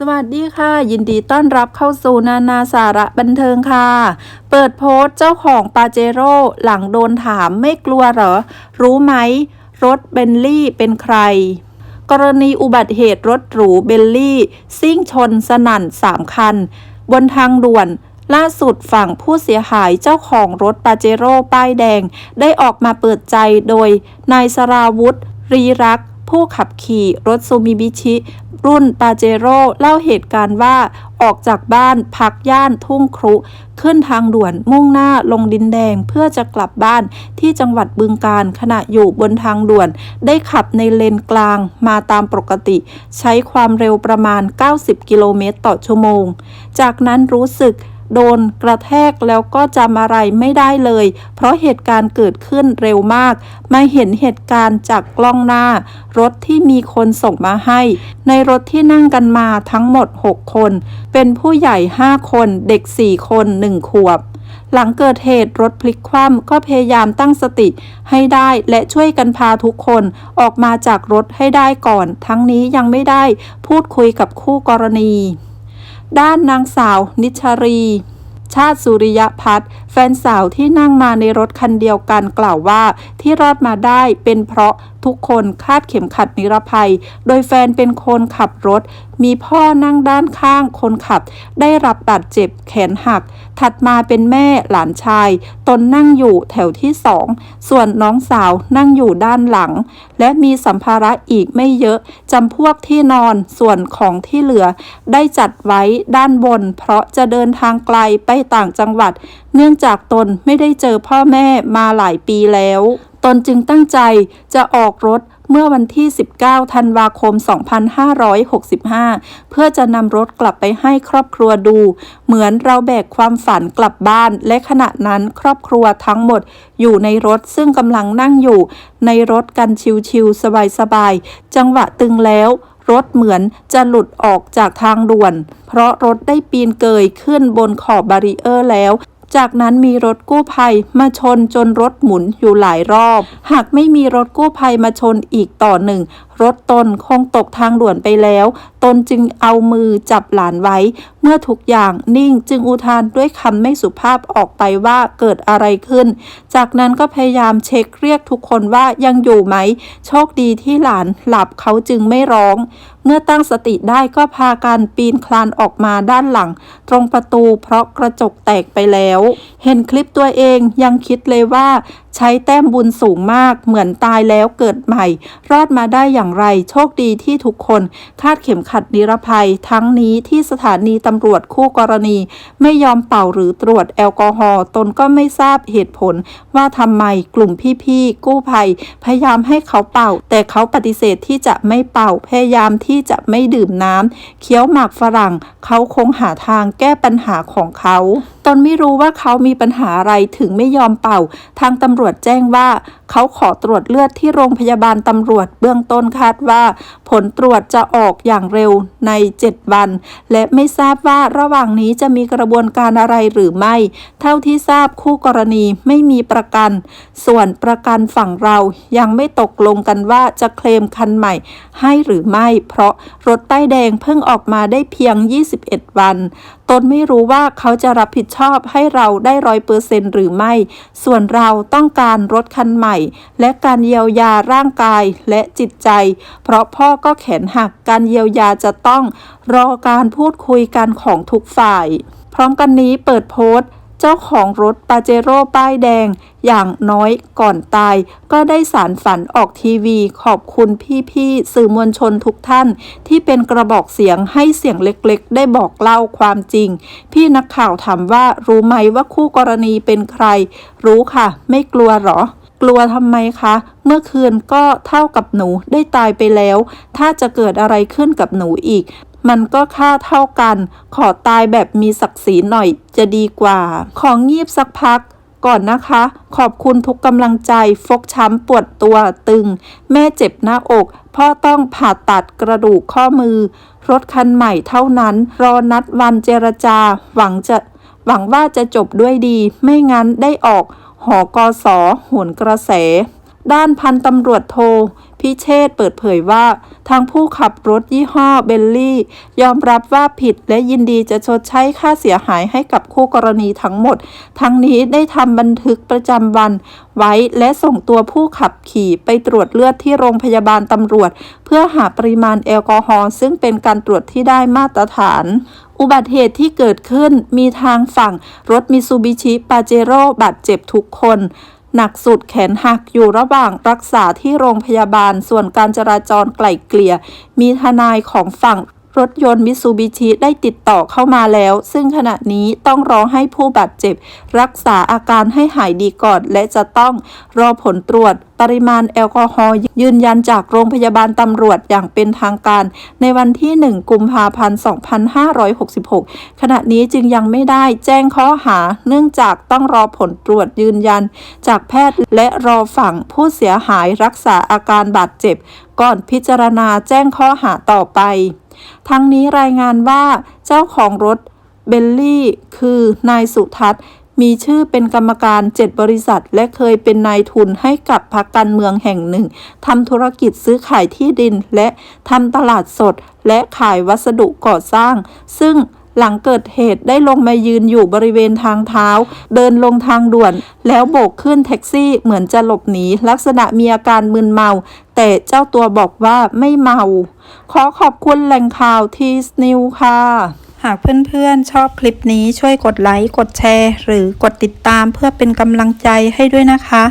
สวัสดีค่ะ ยินดีต้อนรับเข้าสู่นานาสาระบันเทิงค่ะ เปิดโพสต์เจ้าของปาเจโร่หลังโดนถามไม่กลัวเหรอ รู้ไหม รถเบนลี่เป็นใคร กรณีอุบัติเหตุรถหรูเบลลี่ซิ่งชนสนั่นสามคัน บนทางด่วนล่าสุดฝั่งผู้เสียหายเจ้าของรถปาเจโร่ป้ายแดง ได้ออกมาเปิดใจโดยนายสราวุธรีรัก ผู้ขับขี่รถซูมิบิชิ รุ่นปาเจโร่เล่าเหตุการณ์ว่าออกจากบ้านพักย่านทุ่งครุ ขึ้นทางด่วนมุ่งหน้าลงดินแดงเพื่อจะกลับบ้านที่จังหวัดบึงการขณะอยู่บนทางด่วน ได้ขับในเลนกลางมาตามปกติ ใช้ความเร็วประมาณ 90 กิโลเมตรต่อชั่วโมง จากนั้นรู้สึก โดนกระแทกแล้วก็จำอะไรไม่ได้เลย เพราะเหตุการณ์เกิดขึ้นเร็วมาก มาเห็นเหตุการณ์จากกล้องหน้า รถที่มีคนส่งมาให้ ในรถที่นั่งกันมาทั้งหมด 6 คน เป็นผู้ใหญ่ 5 คน เด็ก 4 คน 1 ขวบหลังเกิดเหตุรถพลิกคว่ำก็พยายามตั้งสติให้ได้และช่วยกันพาทุกคนออกมาจากรถให้ได้ก่อน ทั้งนี้ยังไม่ได้พูดคุยกับคู่กรณี ด้านนางสาว นิชรี ชาติสุริยพัฒน์ ฟนสาวที่นั่งมาในรถคันเดียวกันกล่าวว่า ที่รอดมาได้เป็นเพราะทุกคนคาดเข็มขัดนิรภัย โดยแฟนเป็นคนขับรถ มีพ่อนั่งด้านข้างคนขับ ได้รับบาดเจ็บแขนหัก ถัดมาเป็นแม่หลานชาย ตนนั่งอยู่แถวที่สอง ส่วนน้องสาวนั่งอยู่ด้านหลัง และมีสัมภาระอีกไม่เยอะ จำพวกที่นอนส่วนของที่เหลือ ได้จัดไว้ด้านบน เพราะจะเดินทางไกลไปต่างจังหวัดเนื่องจากตนไม่ได้เจอพ่อแม่มาหลายปีแล้ว ตนจึงตั้งใจจะออกรถเมื่อวันที่ 19 ธันวาคม 2565 เพื่อจะนำรถกลับไปให้ครอบครัวดู เหมือนเราแบกความฝันกลับบ้าน และขณะนั้นครอบครัวทั้งหมด อยู่ในรถซึ่งกำลังนั่งอยู่ ในรถกันชิวๆสบายๆ จังหวะตึงแล้วรถเหมือนจะหลุดออกจากทางด่วน เพราะรถได้ปีนเกยขึ้นบนขอบบารีเออร์แล้ว จากนั้นมีรถกู้ภัยมาชนจนรถหมุนอยู่หลายรอบ หากไม่มีรถกู้ภัยมาชนอีกต่อหนึ่ง รถตนคงตกทางด่วนไปแล้ว ตนจึงเอามือจับหลานไว้ เมื่อทุกอย่างนิ่งจึงอุทานด้วยคำไม่สุภาพออกไปว่าเกิดอะไรขึ้น จากนั้นก็พยายามเช็คเรียกทุกคนว่ายังอยู่ไหม โชคดีที่หลานหลับเขาจึงไม่ร้อง เมื่อตั้งสติได้ก็พากันปีนคลานออกมาด้านหลัง ตรงประตูเพราะกระจกแตกไปแล้ว เห็นคลิปตัวเองยังคิดเลยว่า ใช้แต้มบุญสูงมากเหมือนตายแล้วเกิดใหม่ รอดมาได้อย่างไร โชคดีที่ทุกคนคาดเข็มขัดนิรภัย ทั้งนี้ที่สถานีตำรวจคู่กรณี ไม่ยอมเป่าหรือตรวจแอลกอฮอล์ตนก็ไม่ทราบเหตุผล ว่าทำไมกลุ่มพี่ๆกู้ภัย พยายามให้เขาเป่า แต่เขาปฏิเสธที่จะไม่เป่าพยายามที่จะไม่ดื่มน้ำเคี้ยวหมากฝรั่ง เขาคงหาทางแก้ปัญหาของเขา ตนไม่รู้ว่าเขามีปัญหาอะไรถึงไม่ยอมเป่า ทางตำรวจแจ้งว่า เขาขอตรวจเลือดที่โรงพยาบาลตำรวจเบื้องต้นคาดว่า ผลตรวจจะออกอย่างเร็วใน 7 วัน และไม่ทราบว่าระหว่างนี้จะมีกระบวนการอะไรหรือไม่ เท่าที่ทราบคู่กรณีไม่มีประกัน ส่วนประกันฝั่งเรายังไม่ตกลงกันว่าจะเคลมคันใหม่ ให้หรือไม่ เพราะรถป้ายแดงเพิ่งออกมาได้เพียง 21 วัน ตนไม่รู้ว่าเขาจะรับผิดชอบให้เราได้ร้อยเปอร์เซนต์หรือไม่ ส่วนเราต้องการรถคันใหม่ และการเยียวยาร่างกายและจิตใจ เพราะพ่อก็แขนหักการเยียวยาจะต้องรอการพูดคุยกันของทุกฝ่าย พร้อมกันนี้เปิดโพสต์ เจ้าของรถปาเจโร่ป้ายแดง อย่างน้อยก่อนตาย ก็ได้สารฝันออกทีวี ขอบคุณพี่ๆสื่อมวลชนทุกท่าน ที่เป็นกระบอกเสียงให้เสียงเล็กๆ ได้บอกเล่าความจริง พี่นักข่าวถามว่ารู้ไหมว่าคู่กรณีเป็นใคร รู้ค่ะ ไม่กลัวหรอกลัวทำไมคะ เมื่อคืนก็เท่ากับหนูได้ตายไปแล้ว ถ้าจะเกิดอะไรขึ้นกับหนูอีก มันก็ค่าเท่ากัน ขอตายแบบมีศักดิ์ศรีหน่อยจะดีกว่า ของงีบสักพักก่อนนะคะ ขอบคุณทุกกำลังใจ ฟกช้ำปวดตัวตึง แม่เจ็บหน้าอก พ่อต้องผ่าตัดกระดูกข้อมือ รถคันใหม่เท่านั้น รอนัดวันเจรจา หวังจะ หวังว่าจะจบด้วยดี ไม่งั้นได้ออก หอกอสอโหนกระแส ด้านพันตำรวจโท พิเชษ์เปิดเผยว่า ทางผู้ขับรถยี่ห้อเบลลี่ ยอมรับว่าผิดและยินดีจะชดใช้ค่าเสียหายให้กับคู่กรณีทั้งหมด ทั้งนี้ได้ทำบันทึกประจำวันไว้และส่งตัวผู้ขับขี่ไปตรวจเลือดที่โรงพยาบาลตำรวจ เพื่อหาปริมาณแอลกอฮอล์ซึ่งเป็นการตรวจที่ได้มาตรฐานอุบัติเหตุที่เกิดขึ้นมีทางฝั่งรถมิซูบิชิปาเจโร่บาดเจ็บทุกคน หนักสุดแขนหักอยู่ระหว่างรักษาที่โรงพยาบาลส่วนการจราจรไกล่เกลี่ย มีทนายของฝั่ง รถยนต์มิซูบิชิได้ติดต่อเข้ามาแล้ว ซึ่งขณะนี้ต้องรอให้ผู้บาดเจ็บ รักษาอาการให้หายดีก่อน และจะต้องรอผลตรวจปริมาณแอลกอฮอล์ยืนยันจากโรงพยาบาลตำรวจอย่างเป็นทางการ ในวันที่ 1 กุมภาพันธ์ 2566 ขณะนี้จึงยังไม่ได้แจ้งข้อหา เนื่องจากต้องรอผลตรวจยืนยัน จากแพทย์และรอฝั่งผู้เสียหายรักษาอาการบาดเจ็บ ก่อนพิจารณาแจ้งข้อหาต่อไป ทั้งนี้รายงานว่าเจ้าของรถเบลลี่ คือนายสุทัศน์ มีชื่อเป็นกรรมการ 7 บริษัท และเคยเป็นนายทุนให้กับพรรคการเมืองแห่งหนึ่งทำธุรกิจซื้อขายที่ดิน และทำตลาดสด และขายวัสดุก่อสร้าง ซึ่ง หลังเกิดเหตุได้ลงมายืนอยู่บริเวณทางเท้า เดินลงทางด่วน แล้วโบกขึ้นแท็กซี่เหมือนจะหลบหนีลักษณะมีอาการมึนเมา แต่เจ้าตัวบอกว่าไม่เมา ขอขอบคุณแหล่งข่าวทีสนิวค่ะหากเพื่อนๆ ชอบคลิปนี้ช่วยกดไลค์ กดแชร์ หรือกดติดตามเพื่อเป็นกำลังใจให้ด้วยนะคะ